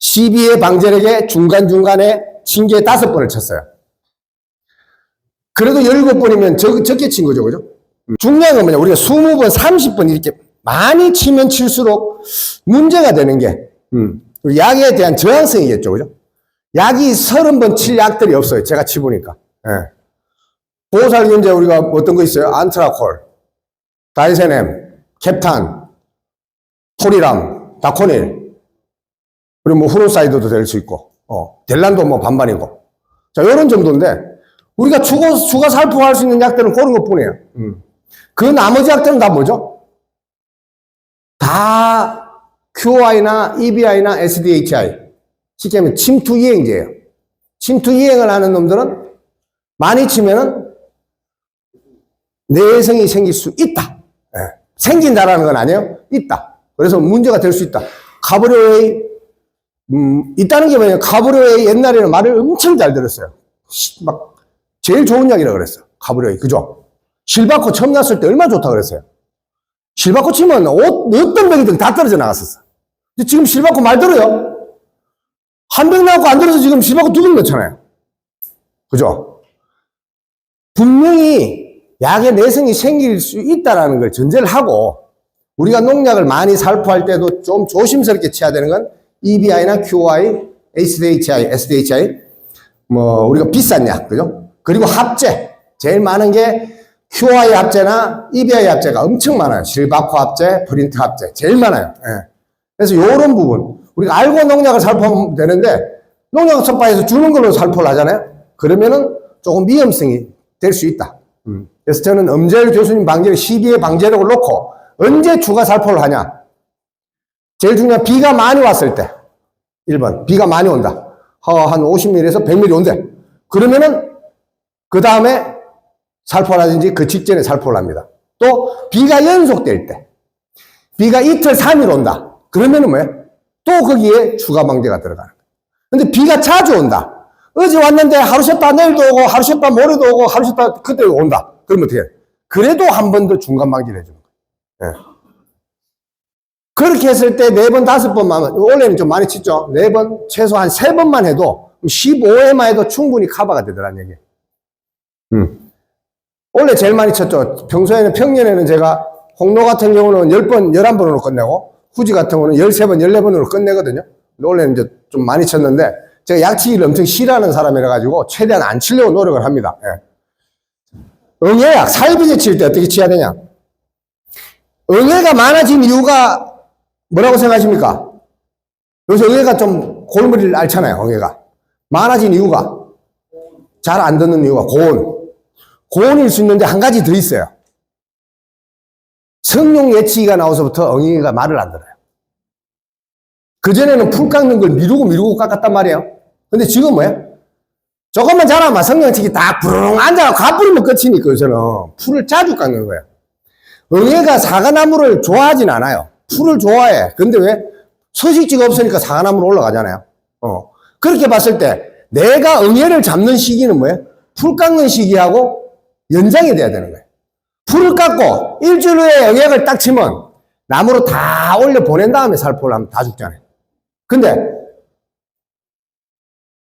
12회 방제력에 중간중간에 징계 다섯 번을 쳤어요. 그래도 17번이면 적, 적게 친 거죠, 그죠? 중요한 건 뭐냐, 우리가 20번, 30번 이렇게 많이 치면 칠수록 문제가 되는 게, 음, 약에 대한 저항성이겠죠, 그죠? 약이 30번 칠 약들이 없어요, 제가 치보니까. 예. 보살균제 우리가 어떤 거 있어요? 안트라콜, 다이세넴, 캡탄, 토리람, 다코닐, 그리고 뭐 후로사이드도 될 수 있고, 어, 델란도 뭐 반반이고. 자, 요런 정도인데, 우리가 추가, 추가 살포할 수 있는 약들은 그런 것 뿐이에요. 음. 그 나머지 약들은 다 뭐죠? 다 QI나 EBI나 SDHI. 쉽게 하면 침투 이행제예요. 침투 이행을 하는 놈들은 많이 치면은 내성이 생길 수 있다. 예. 생긴다라는 건 아니에요. 있다. 그래서 문제가 될 수 있다. 카브리오의 음, 있다는 게 뭐냐면 카브리오의 옛날에는 말을 엄청 잘 들었어요. 시- 막 제일 좋은 약이라 그랬어. 카브리오의 그죠? 실바코 처음 났을 때 얼마나 좋다 그랬어요. 실바코 치면 옷, 어떤 병이든 다 떨어져 나갔었어. 근데 지금 실바코 말 들어요? 한 병 나왔고 안 들어서 지금 실바코 두병 넣잖아요. 그죠? 분명히 약의 내성이 생길 수 있다라는 걸 전제를 하고 우리가 농약을 많이 살포할 때도 좀 조심스럽게 쳐야 되는 건 EBI나 QI, SDHI, SDHI 뭐 우리가 비싼 약 그죠? 그리고 합제 제일 많은 게 QI 합제나 EBI 합제가 엄청 많아요. 실바코 합제, 프린트 합제 제일 많아요. 예. 그래서 이런 부분 우리가 알고 농약을 살포하면 되는데 농약 선바에서 주는 걸로 살포를 하잖아요. 그러면은 조금 위험성이 될 수 있다. 음. 그래서 저는 엄재열 교수님 방제를 12회 방제력을 놓고 언제 추가 살포를 하냐? 제일 중요한 비가 많이 왔을 때 1번 비가 많이 온다. 어, 한 50mm에서 100mm 온대. 그러면은 그 다음에 살포라든지 그 직전에 살포를 합니다. 또 비가 연속될 때 비가 이틀 3일 온다. 그러면은 뭐야? 또 거기에 추가 방제가 들어가는 거야. 근데 비가 자주 온다. 어제 왔는데 하루 쉬었다 내일도 오고 하루 쉬었다 모레도 오고 하루 쉬었다 그때 온다. 그러면 어떻게 해? 그래도 한 번 더 중간 방지를 해주는 거야. 예. 그렇게 했을 때 네 번, 다섯 번만, 원래는 좀 많이 치죠. 네 번, 최소한 세 번만 해도 15회만 해도 충분히 커버가 되더란 얘기예요. 음. 원래 제일 많이 쳤죠. 평소에는 평년에는 제가 홍로 같은 경우는 10번, 11번으로 끝내고 후지 같은 경우는 13번, 14번으로 끝내거든요. 원래는 이제 좀 많이 쳤는데 제가 약치기를 엄청 싫어하는 사람이라 가지고 최대한 안 치려고 노력을 합니다. 예. 응애약, 살비제 칠 때 어떻게 치야 되냐? 응애가 많아진 이유가 뭐라고 생각하십니까? 요새 응애가 좀 골머리를 앓잖아요, 응애가. 많아진 이유가 잘 안 듣는 이유가 고온. 고온일 수 있는데 한 가지 더 있어요. 성룡 예치기가 나와서부터 엉이가 말을 안 들어요. 그전에는 풀 깎는 걸 미루고 미루고 깎았단 말이에요. 근데 지금 뭐야? 조금만 자라면 성룡치기 딱 부르릉 앉아가 가뿌리면 끝이니까 요새는 풀을 자주 깎는 거예요. 응애가 사과나무를 좋아하진 않아요. 풀을 좋아해. 근데 왜? 서식지가 없으니까 사과나무로 올라가잖아요. 어. 그렇게 봤을 때 내가 응애를 잡는 시기는 뭐예요? 풀 깎는 시기하고 연장이 돼야 되는 거예요. 풀을 깎고 일주일 후에 영약을 딱 치면 나무로 다 올려 보낸 다음에 살포를 하면 다 죽잖아요. 근데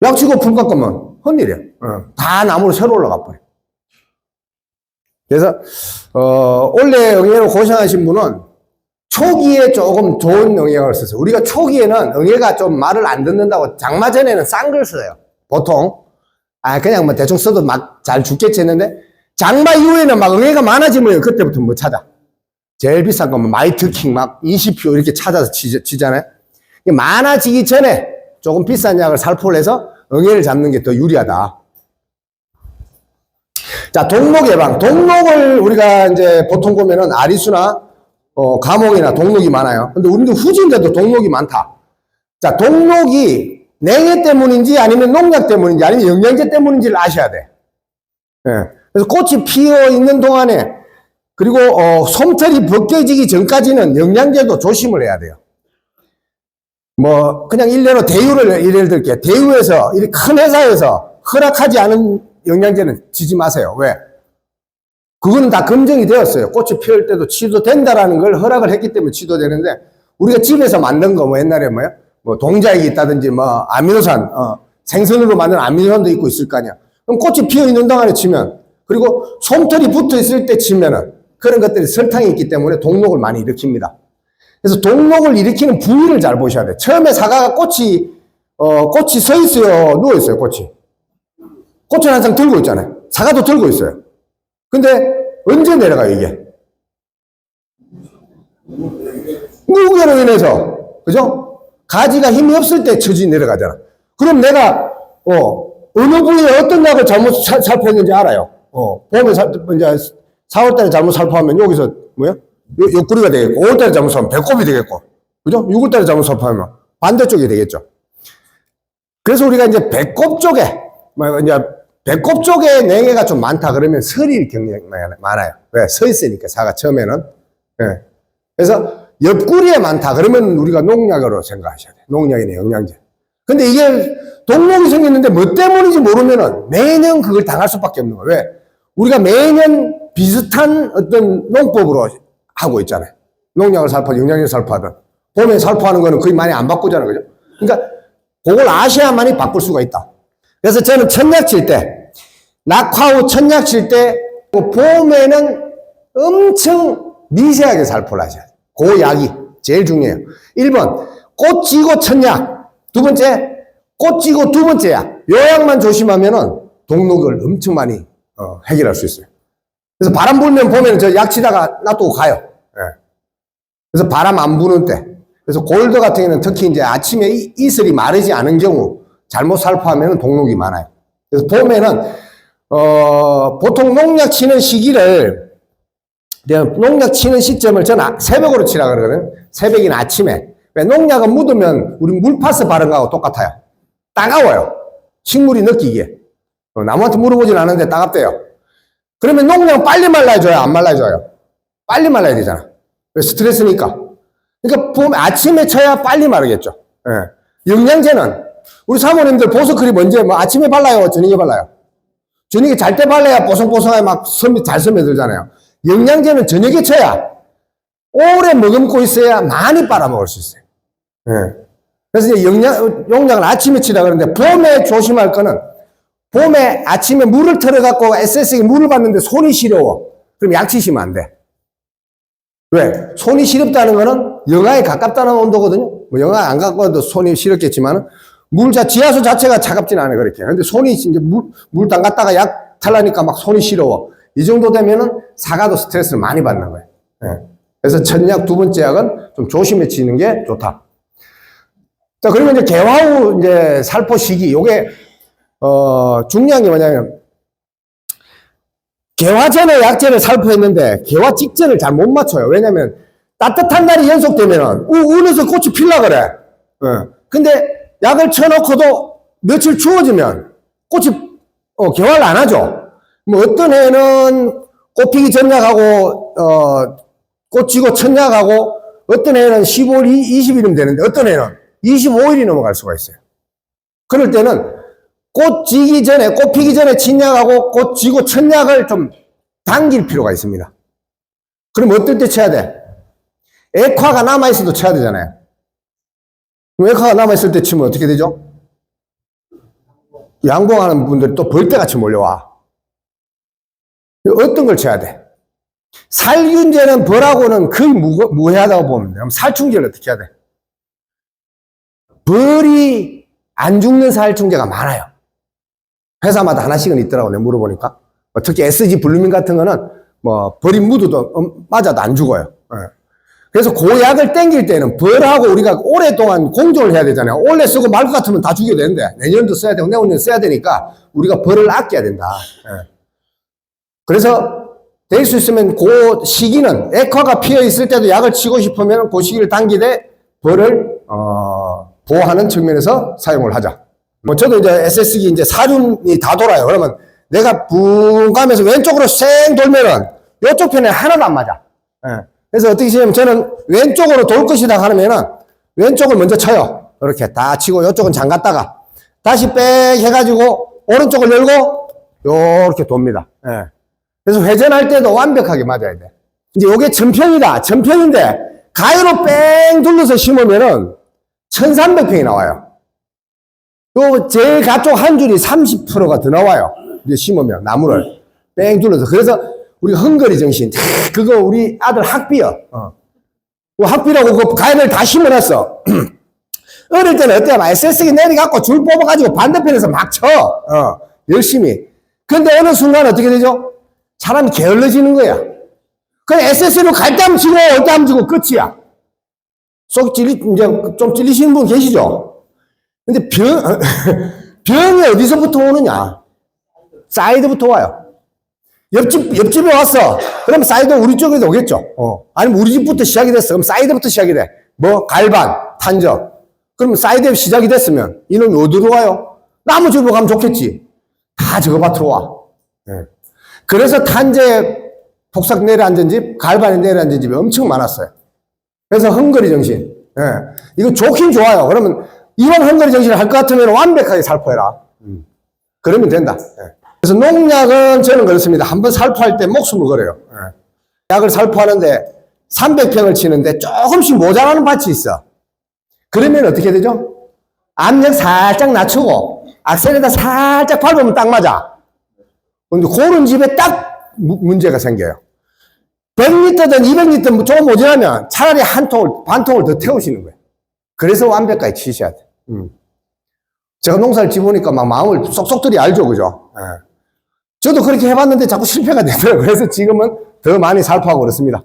약 치고 풀 깎으면 헛일이야. 어, 다 나무로 새로 올라가 버려. 그래서 어, 원래 영양을 고생하신 분은 초기에 조금 좋은 영양을 쓰세요. 우리가 초기에는 응애가 좀 말을 안 듣는다고 장마 전에는 싼 걸 써요. 보통 아 그냥 뭐 대충 써도 막 잘 죽겠지 했는데 장마 이후에는 막 응애가 많아지면 그때부터 뭐 찾아. 제일 비싼 거면 마이트킹 막 20표 이렇게 찾아서 치, 치잖아요. 이게 많아지기 전에 조금 비싼 약을 살포를 해서 응애를 잡는 게 더 유리하다. 자, 동록 예방. 동록을 우리가 이제 보통 보면은 아리수나 어, 감옥이나 동록이 많아요. 근데 우리도 후지인데도 동록이 많다. 자, 동록이 냉해 때문인지 아니면 농약 때문인지 아니면 영양제 때문인지를 아셔야 돼. 예. 그래서 꽃이 피어 있는 동안에 그리고 어, 솜털이 벗겨지기 전까지는 영양제도 조심을 해야 돼요. 뭐 그냥 일례로 대유를 예를 들게 대유에서 이 큰 회사에서 허락하지 않은 영양제는 치지 마세요. 왜? 그거는 다 검증이 되었어요. 꽃이 피울 때도 치도 된다라는 걸 허락을 했기 때문에 치도 되는데 우리가 집에서 만든 거 뭐 옛날에 뭐야? 뭐 동자액이 있다든지 뭐 아미노산, 어, 생선으로 만든 아미노산도 있고 있을 거 아니야. 그럼 꽃이 피어 있는 동안에 치면 그리고 솜털이 붙어 있을 때 치면은 그런 것들이 설탕이 있기 때문에 동록을 많이 일으킵니다. 그래서 동록을 일으키는 부위를 잘 보셔야 돼. 처음에 사과가 꽃이 어 꽃이 서 있어요, 누워 있어요, 꽃이. 꽃은 항상 들고 있잖아요. 사과도 들고 있어요. 근데 언제 내려가요, 이게? 무게로 인해서, 그죠? 가지가 힘이 없을 때 처지 내려가잖아. 그럼 내가, 어, 어느 부위에 어떤 약을 잘못 사- 살포했는지 알아요. 어, 봄에 살, 이제 4월달에 잘못 살포하면 여기서, 뭐야? 요, 옆구리가 되겠고, 5월달에 잘못 살포하면 배꼽이 되겠고, 그죠? 6월달에 잘못 살포하면 반대쪽이 되겠죠. 그래서 우리가 이제 배꼽 쪽에, 뭐 이제 배꼽 쪽에 냉해가 좀 많다 그러면 설일 경향이 많아요. 왜? 서 있으니까 사가 처음에는. 예. 그래서 옆구리에 많다 그러면 우리가 농약으로 생각하셔야 돼요. 농약이나 영양제. 근데 이게 동목이 생겼는데 뭐 때문인지 모르면은 매년 그걸 당할 수밖에 없는 거예요. 왜? 우리가 매년 비슷한 어떤 농법으로 하고 있잖아요. 농약을 살포하든 영양제 살포하든. 봄에 살포하는 거는 거의 많이 안 바꾸잖아요. 그죠? 그러니까 그걸 아셔야만이 바꿀 수가 있다. 그래서 저는 천약 칠 때, 낙화 후 천약 칠 때, 그 봄에는 엄청 미세하게 살포를 하셔야 돼요. 그 약이 제일 중요해요. 1번, 꽃 지고 천약. 두 번째, 꽃 지고 두 번째 약. 요 약만 조심하면은 동록을 엄청 많이 어, 해결할 수 있어요. 그래서 바람 불면 봄에는 저약 치다가 놔두고 가요. 예. 그래서 바람 안 부는 때. 그래서 골드 같은 경우는 특히 이제 아침에 이- 이슬이 마르지 않은 경우 잘못 살포하면 동록이 많아요. 그래서 봄에는 어, 보통 농약 치는 시기를 농약 치는 시점을 저는 아- 새벽으로 치라 그러거든. 새벽이나 아침에. 왜 농약은 묻으면 우리 물파스 바른 거하고 똑같아요. 따가워요. 식물이 느끼기에. 어, 나무한테 물어보진 않는데 따갑대요. 그러면 농약 빨리 말라줘요? 안 말라줘요? 빨리 말라야 되잖아. 왜 스트레스니까. 그러니까 봄 아침에 쳐야 빨리 마르겠죠. 예. 영양제는 우리 사모님들 보석크림 언제 뭐 아침에 발라요, 저녁에 발라요. 저녁에 잘 때 발라야 뽀송뽀송하게 막 섬이 잘 스며들잖아요. 영양제는 저녁에 쳐야 오래 머금고 있어야 많이 빨아먹을 수 있어요. 예. 그래서 이제 영양, 용량을 아침에 치라 그러는데 봄에 조심할 거는 봄에 아침에 물을 틀어갖고 SS에 물을 받는데 손이 시려워. 그럼 약 치시면 안 돼. 왜? 손이 시렵다는 거는 영하에 가깝다는 온도거든요. 뭐 영하 안 가까워도 손이 시렵겠지만은 물 자, 지하수 자체가 차갑진 않아요, 그렇게. 근데 손이 이제 물, 물 담갔다가 약 탈라니까 막 손이 시려워. 이 정도 되면은 사과도 스트레스를 많이 받는 거예요. 예. 그래서 첫 약, 두 번째 약은 좀 조심해 치는 게 좋다. 자, 그리고 이제 개화 후 이제 살포 시기, 요게, 어, 중요한 게 뭐냐면, 개화 전에 약제를 살포했는데 개화 직전을 잘 못 맞춰요. 왜냐면 따뜻한 날이 연속되면은 우, 울어서 꽃이 필라 그래. 어. 근데 약을 쳐놓고도 며칠 추워지면 꽃이 어, 개화를 안 하죠. 뭐 어떤 해는 꽃 피기 전약하고 어, 꽃 지고 천약하고 어떤 해는 15일, 20일이면 되는데 어떤 해는 25일이 넘어갈 수가 있어요. 그럴 때는 꽃 지기 전에, 꽃 피기 전에 진약하고 꽃 지고 천약을 좀 당길 필요가 있습니다. 그럼 어떨 때 쳐야 돼? 액화가 남아있어도 쳐야 되잖아요. 액화가 남아있을 때 치면 어떻게 되죠? 양봉하는 분들이 또 벌떼같이 몰려와. 어떤 걸 쳐야 돼? 살균제는 벌하고는 거의 무, 무해하다고 보면 돼. 살충제를 어떻게 해야 돼? 벌이 안 죽는 살충제가 많아요. 회사마다 하나씩은 있더라고, 내가 물어보니까. 뭐 특히 SG 블루민 같은 거는 뭐 벌이 묻어도 음, 맞아도 안 죽어요. 예. 그래서 그 약을 땡길 때는 벌하고 우리가 오랫동안 공존을 해야 되잖아요. 올해 쓰고 말 것 같으면 다 죽여야 되는데 내년도 써야 되고 내후년 써야 되니까 우리가 벌을 아껴야 된다. 예. 그래서 될 수 있으면 그 시기는 액화가 피어 있을 때도 약을 치고 싶으면 그 시기를 당기되 벌을 어, 보호하는 측면에서 사용을 하자. 뭐 저도 이제 SS기 이제 사륜이 다 돌아요. 그러면 내가 붕 가면서 왼쪽으로 쌩 돌면은 이쪽 편에 하나도 안 맞아. 예. 그래서 어떻게 치냐면 저는 왼쪽으로 돌 것이다 하면은 왼쪽을 먼저 쳐요. 이렇게 다 치고 이쪽은 잠갔다가 다시 빽 해가지고 오른쪽을 열고 요렇게 돕니다. 예. 그래서 회전할 때도 완벽하게 맞아야 돼. 이제 요게 전평이다. 전평인데 가위로 뺑 둘러서 심으면은 1300평이 나와요. 요 제일 가쪽 한 줄이 30%가 더 나와요. 이제 심으면 나무를 뺑 둘러서. 그래서 우리 헝거리 정신 그거 우리 아들 학비요. 어. 그 학비라고 그 가연을 다 심어놨어. 어릴 때는 어때요? 막 SS기 내려갖고 줄 뽑아가지고 반대편에서 막 쳐. 어, 열심히. 근데 어느 순간 어떻게 되죠? 사람이 게을러지는 거야. 그래, SS로 갈때 하면 지고, 올때 하면 지고, 끝이야. 쏙 찔리, 이제 좀 찔리시는 분 계시죠? 근데 병, 병이 어디서부터 오느냐? 사이드부터 와요. 옆집, 옆집에 왔어. 그럼 사이드 우리 쪽에도 오겠죠. 어. 아니면 우리 집부터 시작이 됐어. 그럼 사이드부터 시작이 돼. 뭐, 갈반, 탄저. 그럼 사이드 시작이 됐으면 이놈이 어디로 와요? 나무 집으로 가면 좋겠지. 다 저거 밭으로 와. 예. 그래서 탄저에 복삭 내려앉은 집, 갈반에 내려앉은 집이 엄청 많았어요. 그래서 헝거리 정신. 예. 이거 좋긴 좋아요. 그러면 이왕 헝거리 정신을 할 것 같으면 완벽하게 살포해라. 음. 그러면 된다. 예. 그래서 농약은 저는 그렇습니다. 한번 살포할 때 목숨을 걸어요. 예. 약을 살포하는데 300평을 치는데 조금씩 모자라는 밭이 있어. 그러면 어떻게 되죠? 압력 살짝 낮추고 악셀에다 살짝 밟으면 딱 맞아. 근데 그런 집에 딱 무- 문제가 생겨요. 100리터든 200리터 조금 모자라면 차라리 한 통을, 반 통을 더 태우시는 거예요. 그래서 완벽하게 치셔야 돼. 음. 제가 농사를 지보니까 막 마음을 쏙쏙들이 알죠, 그죠? 예. 저도 그렇게 해봤는데 자꾸 실패가 되더라고요. 그래서 지금은 더 많이 살포하고 그렇습니다.